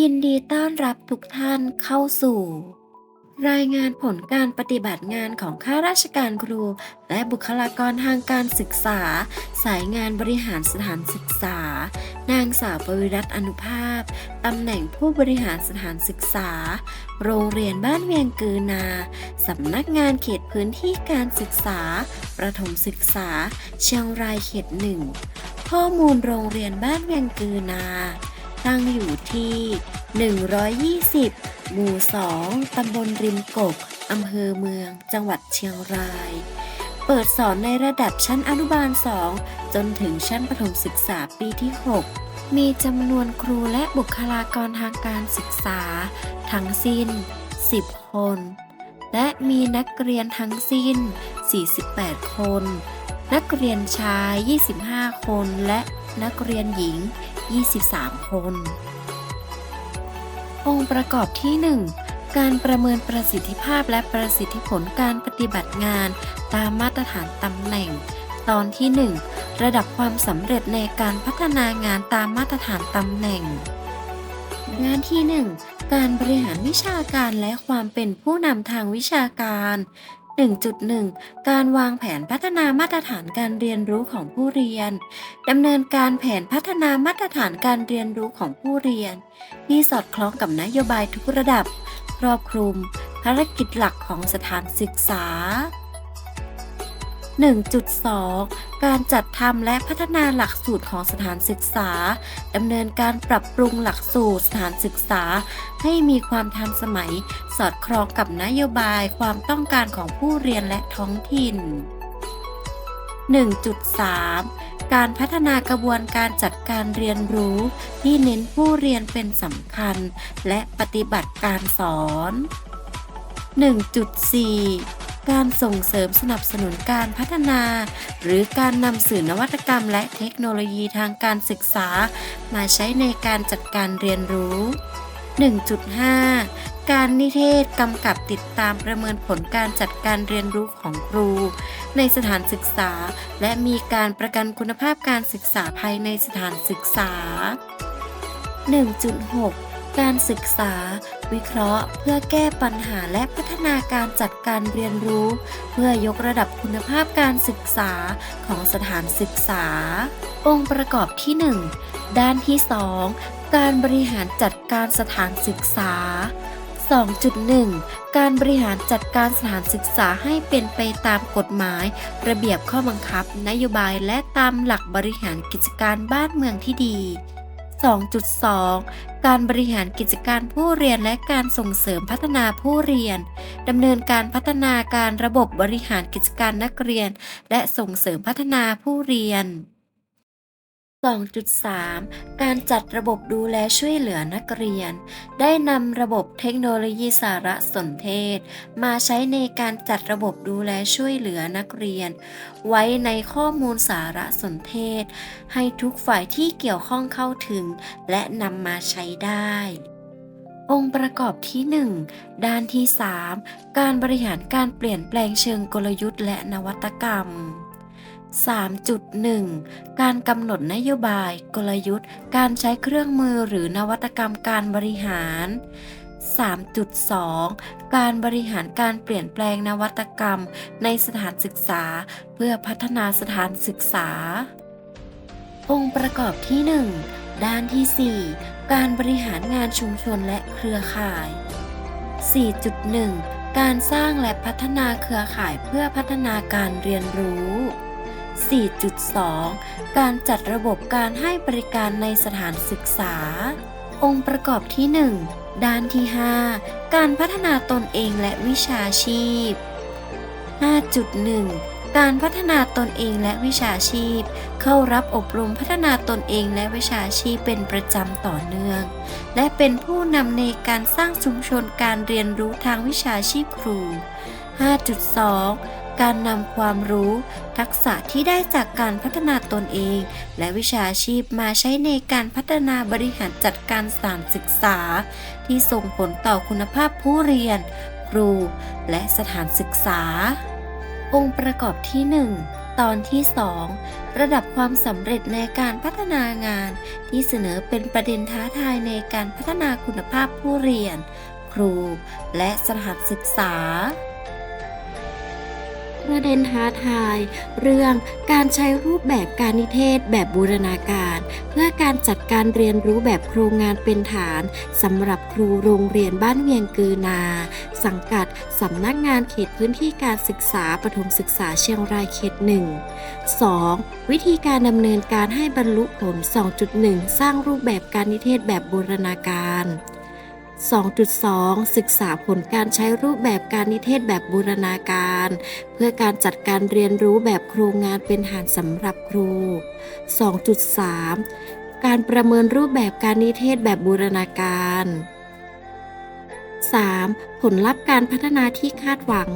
ยินดีต้อนรับทุกท่านเข้าสู่ รายงานผลการปฏิบัติงานของข้าราชการครู และบุคลากรทางการศึกษา สายงานบริหารสถานศึกษา นางสาวปวิรัตน์อนุภาพ ตำแหน่งผู้บริหารสถานศึกษา โรงเรียนบ้านเวียงกือนา สำนักงานเขตพื้นที่การศึกษา ประถมศึกษา เชียงรายเขตหนึ่งข้อมูลโรงเรียนบ้านเวียงกือนา ตั้งอยู่ที่ 120 หมู่ 2 ตำบลริมกก อำเภอเมือง จังหวัดเชียงราย เปิดสอนในระดับชั้นอนุบาล 2 จนถึงชั้นประถมศึกษาปีที่ 6 มีจำนวนครูและบุคลากรทางการศึกษา ทั้งสิ้น 10 คน และมีนักเรียนทั้งสิ้น 48 คน นักเรียนชาย 25 คน และนักเรียนหญิง 23 คน องค์ประกอบที่ 1 การประเมินประสิทธิภาพและประสิทธิผลการปฏิบัติงาน ตามมาตรฐานตำแหน่ง ตอนที่ 1 ระดับความสำเร็จในการพัฒนางานตามมาตรฐานตำแหน่ง งานที่ 1 การบริหารวิชาการและความเป็นผู้นำทางวิชาการ 1.1 การวางแผนพัฒนามาตรฐานการเรียนรู้ของผู้เรียนดำเนินการแผนพัฒนามาตรฐานการเรียนรู้ของผู้เรียน ที่สอดคล้องกับนโยบายทุกระดับ ครอบคลุม ภารกิจหลักของสถานศึกษา 1.2 การจัดทำและพัฒนาหลักสูตรของสถานศึกษาดำเนินการปรับปรุงหลักสูตรสถานศึกษา ให้มีความทันสมัย สอดคล้องกับนโยบายความต้องการของผู้เรียนและท้องถิ่น 1.3 การพัฒนากระบวนการจัดการเรียนรู้ที่เน้นผู้เรียนเป็นสำคัญ และปฏิบัติการสอน 1.4 การส่งเสริมสนับสนุนการพัฒนา หรือการนำสื่อนวัตกรรม และเทคโนโลยีทางการศึกษา มาใช้ในการจัดการเรียนรู้ 1.5 การนิเทศกำกับติดตามประเมินผลการจัดการเรียนรู้ของครู ในสถานศึกษา และมีการประกันคุณภาพการศึกษาภายในสถานศึกษา 1.6 การศึกษา วิเคราะห์ เพื่อแก้ปัญหาและพัฒนาการจัดการเรียนรู้ เพื่อยกระดับคุณภาพการศึกษาของสถานศึกษา องค์ประกอบที่ 1 ด้านที่ 2 การบริหารจัดการสถานศึกษา 2.1 การบริหารจัดการสถานศึกษาให้เป็นไปตามกฎหมาย ระเบียบข้อบังคับ นโยบายและตามหลักบริหารกิจการบ้านเมืองที่ดี 2.2 การบริหารกิจการผู้เรียนและการส่งเสริมพัฒนาผู้เรียน ดำเนินการพัฒนาการระบบบริหารกิจการนักเรียน และส่งเสริมพัฒนาผู้เรียน 2.3 การจัดระบบดูแลช่วยเหลือนักเรียน ได้นำระบบเทคโนโลยีสารสนเทศ มาใช้ในการจัดระบบดูแลช่วยเหลือนักเรียน ไว้ในข้อมูลสารสนเทศ ให้ทุกฝ่ายที่เกี่ยวข้องเข้าถึง และนำมาใช้ได้ องค์ประกอบที่ 1 ด้านที่ 3 การบริหารการเปลี่ยนแปลงเชิงกลยุทธ์และนวัตกรรม 3.1 การกำหนดนโยบาย กลยุทธ์ การใช้เครื่องมือหรือนวัตกรรมการบริหาร 3.2 การบริหารการเปลี่ยนแปลงนวัตกรรมในสถานศึกษา เพื่อพัฒนาสถานศึกษา องค์ประกอบที่ 1 ด้านที่ 4 การบริหารงานชุมชนและเครือข่าย 4.1 การสร้างและพัฒนาเครือข่ายเพื่อพัฒนาการเรียนรู้ 4.2 การจัดระบบการให้บริการในสถานศึกษา องค์ประกอบที่ 1 ด้านที่ 5 การพัฒนาตนเองและวิชาชีพ 5.1 การพัฒนาตนเองและวิชาชีพ เข้ารับอบรมพัฒนาตนเองและวิชาชีพเป็นประจำต่อเนื่อง และเป็นผู้นำในการสร้างชุมชนการเรียนรู้ทางวิชาชีพครู 5.2 การนำความรู้ ทักษะที่ได้จากการพัฒนาตนเอง และวิชาชีพมาใช้ในการพัฒนาบริหารจัดการสถานศึกษา ที่ส่งผลต่อคุณภาพผู้เรียน ครู และสถานศึกษา องค์ประกอบที่ตอนที่ 2 ระดับความสำเร็จในการพัฒนางาน ที่เสนอเป็นประเด็นท้าทายในการพัฒนาคุณภาพผู้เรียน ครู และสถานศึกษา ประเด็นท้าทาย เรื่องการใช้รูปแบบการนิเทศแบบบูรณาการ เพื่อการจัดการเรียนรู้แบบโครงงานเป็นฐานสำหรับครูโรงเรียนบ้านเวียงกือนา สังกัดสำนักงานเขตพื้นที่การศึกษาปฐมศึกษาเชียงรายเขตหนึ่ง 2. วิธีการดำเนินการให้บรรลุผล 2.1 สร้างรูปแบบการนิเทศแบบบูรณาการ 2.2 ศึกษาผลการใช้รูปแบบการนิเทศแบบบูรณาการ เพื่อการจัดการเรียนรู้แบบโครงงานเป็นฐานสำหรับครู 2.3 การประเมินรูปแบบการนิเทศแบบบูรณาการ 3. ผลลัพธ์การพัฒนาที่คาดหวัง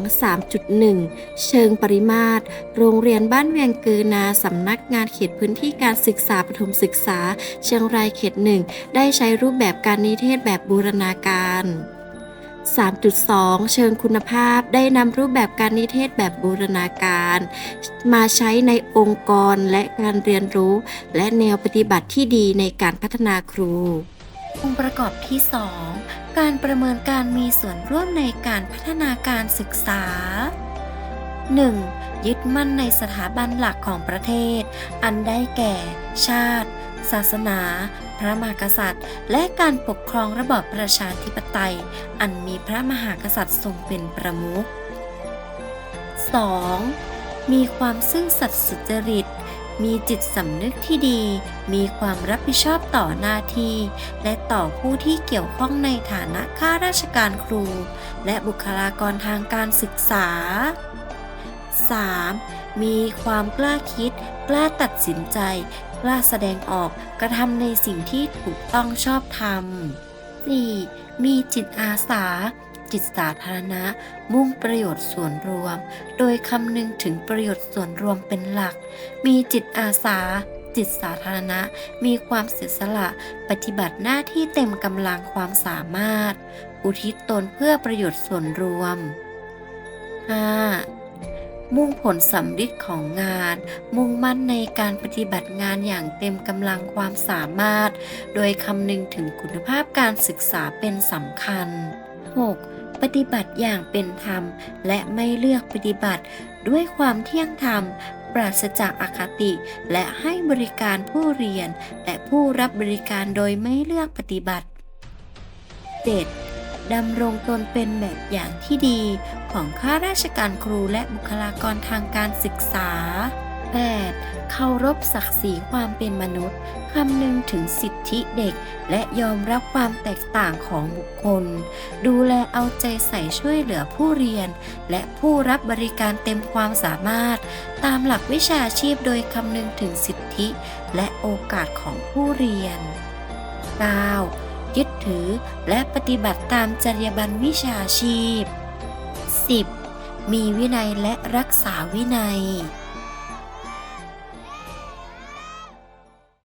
3.1 เชิงปริมาตร โรงเรียนบ้านเวียงกือนาสำนักงานเขตพื้นที่การศึกษาปฐมศึกษา เชียงรายเขตหนึ่งได้ใช้รูปแบบการนิเทศแบบบูรณาการ 3.2 เชิงคุณภาพได้นำรูปแบบการนิเทศแบบบูรณาการ มาใช้ในองค์กรและการเรียนรู้ และแนวปฏิบัติที่ดีในการพัฒนาครูองค์ประกอบที่ 2 การประเมินการมีส่วนร่วมในการพัฒนาการศึกษา 1. ยึดมั่นในสถาบันหลักของประเทศ อันได้แก่ ชาติ ศาสนา พระมหากษัตริย์ และการปกครองระบอบประชาธิปไตย อันมีพระมหากษัตริย์ทรงเป็นประมุข 2. มีความซื่อสัตย์สุจริต มีจิตสำนึกที่ดี มีความรับผิดชอบต่อหน้าที่ และต่อผู้ที่เกี่ยวข้องในฐานะข้าราชการครู และบุคลากรทางการศึกษา 3. มีความกล้าคิด กล้าตัดสินใจ กล้าแสดงออกกระทำในสิ่งที่ถูกต้องชอบธรรม 4. มีจิตอาสา จิตสาธารณะ มุ่งประโยชน์ส่วนรวม โดยคำนึงถึงประโยชน์ส่วนรวมเป็นหลัก มีจิตอาสา จิตสาธารณะ มีความเสียสละ ปฏิบัติหน้าที่เต็มกำลังความสามารถ อุทิศตนเพื่อประโยชน์ส่วนรวม 5. มุ่งผลสำฤทธิ์ของงาน มุ่งมั่นในการปฏิบัติงานอย่างเต็มกำลังความสามารถ โดยคำนึงถึงคุณภาพการศึกษาเป็นสำคัญ 6. ปฏิบัติอย่างเป็นธรรม และไม่เลือกปฏิบัติ ด้วยความเที่ยงธรรม ปราศจากอคติ และให้บริการผู้เรียน และผู้รับบริการโดยไม่เลือกปฏิบัติ 7. ดำรงตนเป็นแบบอย่างที่ดีของข้าราชการครูและบุคลากรทางการศึกษา 8. เคารพศักดิ์ศรีความเป็นมนุษย์คำนึงถึงสิทธิเด็ก และยอมรับความแตกต่างของบุคคล ดูแลเอาใจใส่ช่วยเหลือผู้เรียน และผู้รับบริการเต็มความสามารถ ตามหลักวิชาชีพโดยคำนึงถึงสิทธิ และโอกาสของผู้เรียน 9. ยึดถือและปฏิบัติตามจรรยาบรรณวิชาชีพ 10. มีวินัยและรักษาวินัย